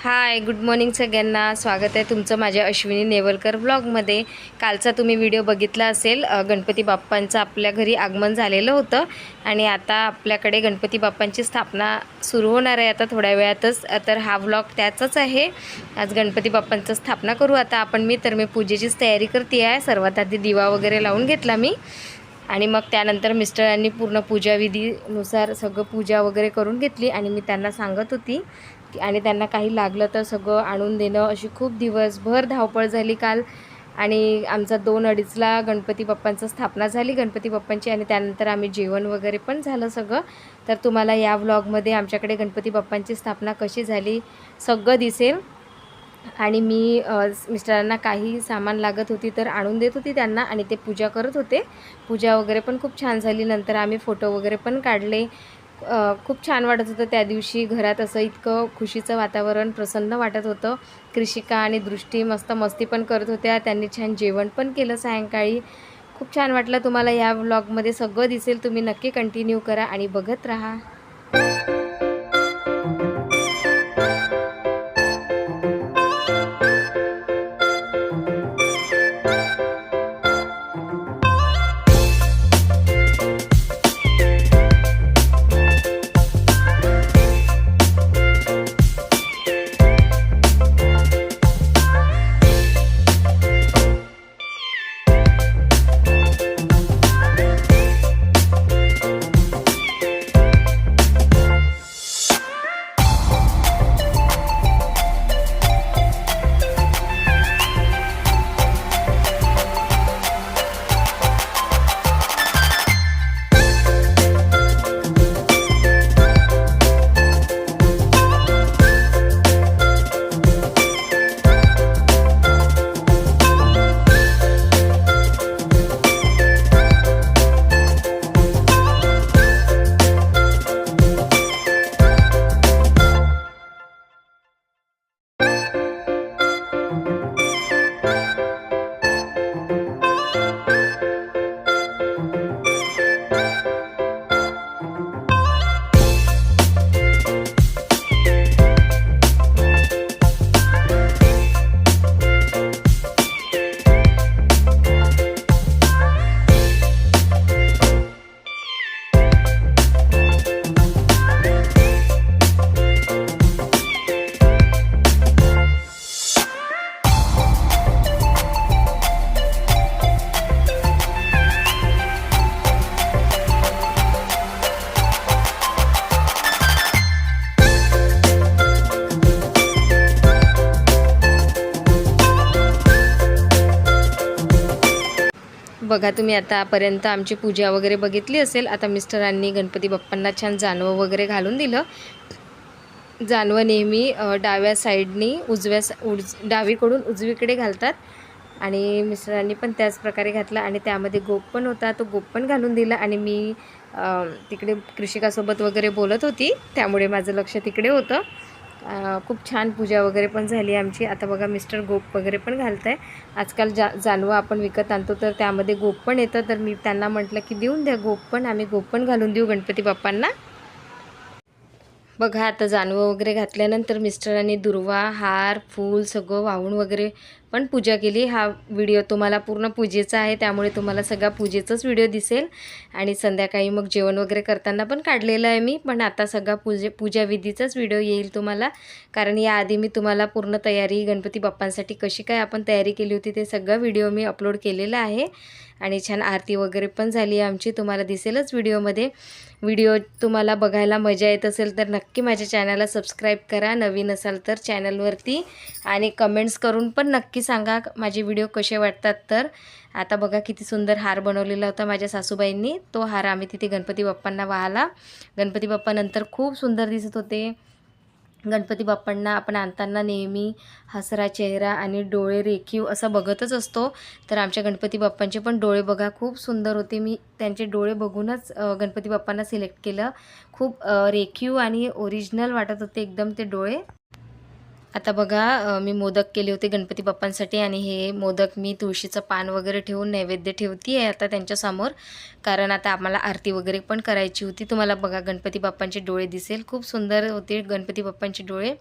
Hi good morning सगळ्यांना. स्वागत आहे तुमचं माझ्या अश्विनी नेवलकर ब्लॉगमध्ये कालचा तुम्ही व्हिडिओ बघितला असेल गणपती बाप्पांचं आपल्या घरी आगमन झालेलं होतं. आणि आता आपल्याकडे गणपती बाप्पांची स्थापना सुरू होणार आहे आता थोड्या वेळातच. तर हा व्लॉग त्याचाच आहे. आज गणपती बाप्पांचं स्थापना करू. आता आपण मी तर मी पूजेचीच तयारी करते आहे. सर्वात आधी दिवा वगैरे लावून घेतला मी. आणि मग त्यानंतर मिस्टरांनी पूर्ण पूजाविधीनुसार सगळं पूजा वगैरे करून घेतली. आणि मी त्यांना सांगत होती आणि त्यांना काही लागलं तर सगळं आणून देणं अशी खूप दिवसभर धावपळ झाली काल. आणि आमचा दोन अडीचला गणपती बाप्पांचं स्थापना झाली गणपती बाप्पांची आणि त्यानंतर आम्ही जेवण वगैरे पण झालं सगळं. तर तुम्हाला या व्लॉगमध्ये आमच्याकडे गणपती बाप्पांची स्थापना कशी झाली सगळं दिसेल. आणि मी मिस्टरांना काही सामान लागत होती तर आणून देत होती त्यांना आणि ते पूजा करत होते. पूजा वगैरे पण खूप छान झाली. नंतर आम्ही फोटो वगैरे पण काढले. खूप छान वाटत होतं त्या दिवशी घरात असं इतकं खुशीचं वातावरण प्रसन्न वाटत होतं. कृषिका आणि दृष्टी मस्त मस्ती पण करत होत्या. त्यांनी छान जेवण पण केलं सायंकाळी. खूप छान वाटलं तुम्हाला या व्लॉगमध्ये सगळं दिसेल. तुम्ही नक्की कंटिन्यू करा आणि बघत राहा. बघा तुम्ही आतापर्यंत आमची पूजा वगैरे बघितली असेल. आता मिस्टरांनी गणपती बाप्पांना छान जानवं वगैरे घालून दिलं. जानवं नेहमी डाव्या साईडनी उजव्या सा- उज डावीकडून उजवीकडे घालतात. आणि मिस्टरांनी पण त्याच प्रकारे घातला आणि त्यामध्ये गोप पण होता तो गोप पण घालून दिला. आणि मी तिकडे कृषिकासोबत वगैरे बोलत होती. त्यामुळे माझं लक्ष तिकडे होतं. खूप छान पूजा वगैरे पण झाली आमची. आता बघा मिस्टर गोप वगैरे पण घालत आहे आजकाल जा जानवं आपण विकत आणतो तर त्यामध्ये गोप पण येतं. तर मी त्यांना म्हटलं की देऊन द्या गोप पण आम्ही गोप पण घालून देऊ गणपती बाप्पांना. बघा आता जानवं वगैरे घातल्यानंतर मिस्टरांनी दुर्वा हार फूल सगळं वाहून वगैरे पण पूजा केली. हा व्हिडिओ तुम्हाला पूर्ण पूजेचा आहे त्यामुळे तुम्हाला सगळा पूजेचाच व्हिडिओ दिसेल. आणि संध्याकाळी मग जेवण वगैरे करताना पण काढलेलं आहे मी पण आता सगळा पूजे पूजाविधीचाच व्हिडिओ येईल तुम्हाला. कारण याआधी मी तुम्हाला पूर्ण तयारी गणपती बाप्पांसाठी कशी काय आपण तयारी केली होती ते सगळं व्हिडिओ मी अपलोड केलेला आहे. आणि छान आरती वगैरे पण झाली आहे आमची तुम्हाला दिसेलच व्हिडिओमध्ये. व्हिडिओ तुम्हाला बघायला मजा येत असेल तर नक्की माझ्या चॅनलला सबस्क्राईब करा. नवीन असाल तर चॅनलवरती आणि कमेंट्स करून पण नक्की सांगा माझे व्हिडिओ कसे वाटतात तर. आता बघा किती सुंदर हार बनवलेला होता माझ्या सासूबाईंनी. तो हार आम्ही तिथे गणपती बाप्पांना वाहला. गणपती बाप्पानंतर खूप सुंदर दिसत होते. गणपती बाप्पांना आपण आणताना नेहमी हसरा चेहरा आणि डोळे रेखीव असं बघतच असतो. तर आमच्या गणपती बाप्पांचे पण डोळे बघा खूप सुंदर होते. मी त्यांचे डोळे बघूनच गणपती बाप्पांना सिलेक्ट केलं. खूप रेखीव आणि ओरिजिनल वाटत होते एकदम ते डोळे. आता बघा मी मोदक केले होते गणपती बाप्पांसाठी आणि हे मोदक मी तुळशीचं पान वगैरे ठेवून नैवेद्य ठेवती आहे आता त्यांच्यासमोर. कारण आता आम्हाला आरती वगैरे पण करायची होती. तुम्हाला बघा गणपती बाप्पांचे डोळे दिसेल. खूप सुंदर होते गणपती बाप्पांचे डोळे.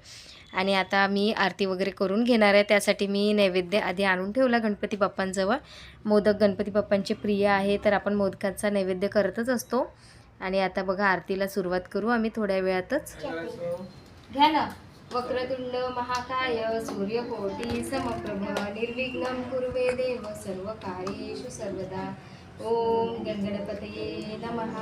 आणि आता मी आरती वगैरे करून घेणार आहे. त्यासाठी मी नैवेद्य आधी आणून ठेवला गणपती बाप्पांजवळ. मोदक गणपती बाप्पांचे प्रिय आहे तर आपण मोदकांचा नैवेद्य करतच असतो. आणि आता बघा आरतीला सुरुवात करू आम्ही थोड्या वेळातच. घ्या ना. वक्रतुंड महाकाय सूर्यकोटी समप्रभ निर्विघ्न कुर्वे देव सर्व कार्येषु सर्वदा. ओम गणगणपतये नमः.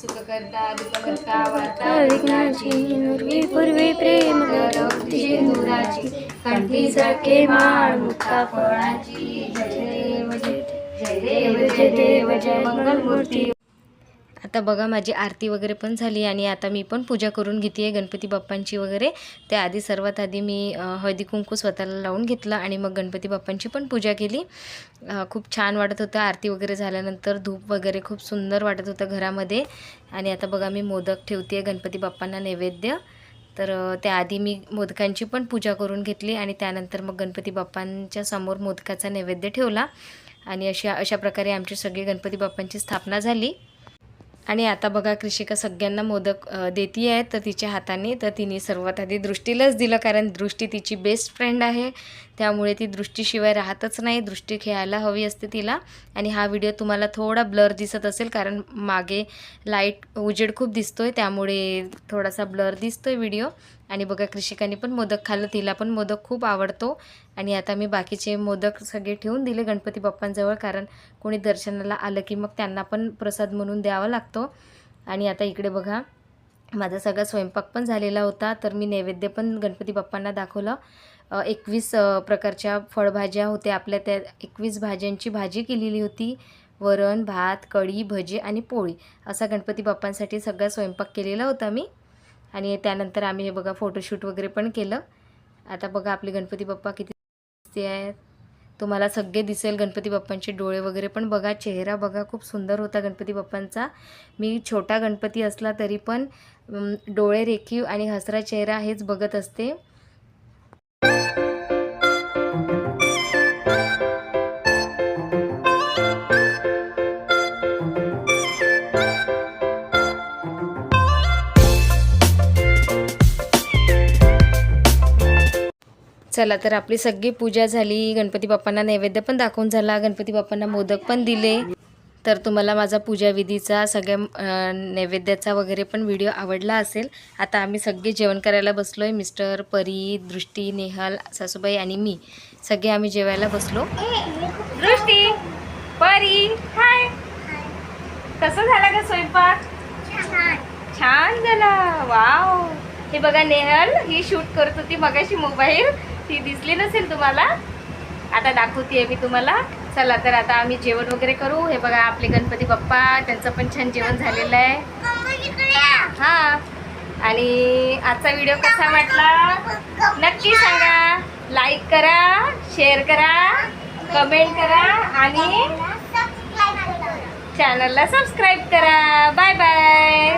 सुखकर्ता दुःखकर्ता वार्ता विघ्नाची नुर्वी पूर्वी प्रेम गौरवती दुराची कंठी सके माळ मुक्ता फळाची जय देव जय देव जय देव जय मंगलमूर्ती. आता बघा माझी आरती वगैरे पण झाली आणि आता मी पण पूजा करून घेते आहे गणपती बाप्पांची वगैरे. त्याआधी सर्वात आधी मी हळदी कुंकू स्वतःला लावून घेतलं आणि मग गणपती बाप्पांची पण पूजा केली. खूप छान वाटत होतं आरती वगैरे झाल्यानंतर. धूप वगैरे खूप सुंदर वाटत होतं घरामध्ये. आणि आता बघा मी मोदक ठेवते आहे गणपती बाप्पांना नैवेद्य. तर त्याआधी मी मोदकांची पण पूजा करून घेतली आणि त्यानंतर मग गणपती बाप्पांच्या समोर मोदकाचा नैवेद्य ठेवला. आणि अशा अशा प्रकारे आमची सगळी गणपती बाप्पांची स्थापना झाली. आणि आता बघा कृषिका सगळ्यांना मोदक देती आहे तर तिच्या हाताने तर तिने सर्वात आधी दृष्टीलाच दिलं कारण दृष्टी तिची बेस्ट फ्रेंड आहे. त्यामुळे ती दृष्टीशिवाय राहतच नाही दृष्टी खेळायला हवी असते तिला. आणि हा व्हिडिओ तुम्हाला थोडा ब्लर दिसत असेल कारण मागे लाइट उजेड खूप दिसतोय त्यामुळे थोडासा ब्लर दिसतोय व्हिडिओ आणि बघा कृषिकाने पण मोदक खाल्लं तिला पण मोदक खूप आवडतो. आणि आता मी बाकीचे मोदक सगळे ठेवून दिले गणपती बाप्पांजवळ कारण कोणी दर्शनाला आलं की मग त्यांना पण प्रसाद म्हणून द्यावा लागतो. आणि आता इकडे बघा माझा सगळा स्वयंपाक पण झालेला होता तर मी नैवेद्य पण गणपती बाप्पांना दाखवलं. एकवीस प्रकारच्या फळभाज्या होत्या. आपल्या त्या एकवीस भाज्यांची भाजी केलेली होती. वरण भात कढी भजी आणि पोळी. असा गणपती बाप्पांसाठी सगळा स्वयंपाक केलेला होता मी. आणि त्यानंतर आम्ही हे बघा फोटोशूट वगैरे पण केलं. आता बघा आपले गणपती बाप्पा किती दिसते आहेत. तुम्हाला सगळे दिसेल गणपती बाप्पांचे डोळे वगैरे पण बघा चेहरा बघा खूप सुंदर होता गणपती बाप्पांचा. मी छोटा गणपती असला तरी पण डोळे रेखीव आणि हसरा चेहरा हेच बघत असते. चला तर आपली सगळी पूजा झाली. गणपती बाप्पांना नैवेद्य पण दाखवून झाला. गणपती बाप्पांना मोदक पण दिले. तर तुम्हाला माझा पूजाविधीचा सगळ्या नैवेद्याचा वगैरे पण व्हिडिओ आवडला असेल. आता आम्ही सगळे जेवण करायला बसलो आहे मिस्टर परी दृष्टी नेहल सासूबाई आणि मी. सगळे आम्ही जेवायला बसलो. दृष्टी परी हाय. कसं झाला का स्वयंपाक? छान झाला. वाव. हे बघा नेहल ही शूट करत होती मगाशी मोबाईल. ती दिसली नसेल तुम्हाला? आता दाखवते मी तुम्हाला. चला तर आता आम्ही जेवण वगैरे करू. हे बघा आपले गणपती बाप्पा त्यांचं पण छान जेवण झालेलं आहे. हा. आणि आजचा व्हिडिओ कसा वाटला? नक्की सांगा. लाईक करा शेअर करा कमेंट करा आणि चॅनलला सबस्क्राईब करा. Bye bye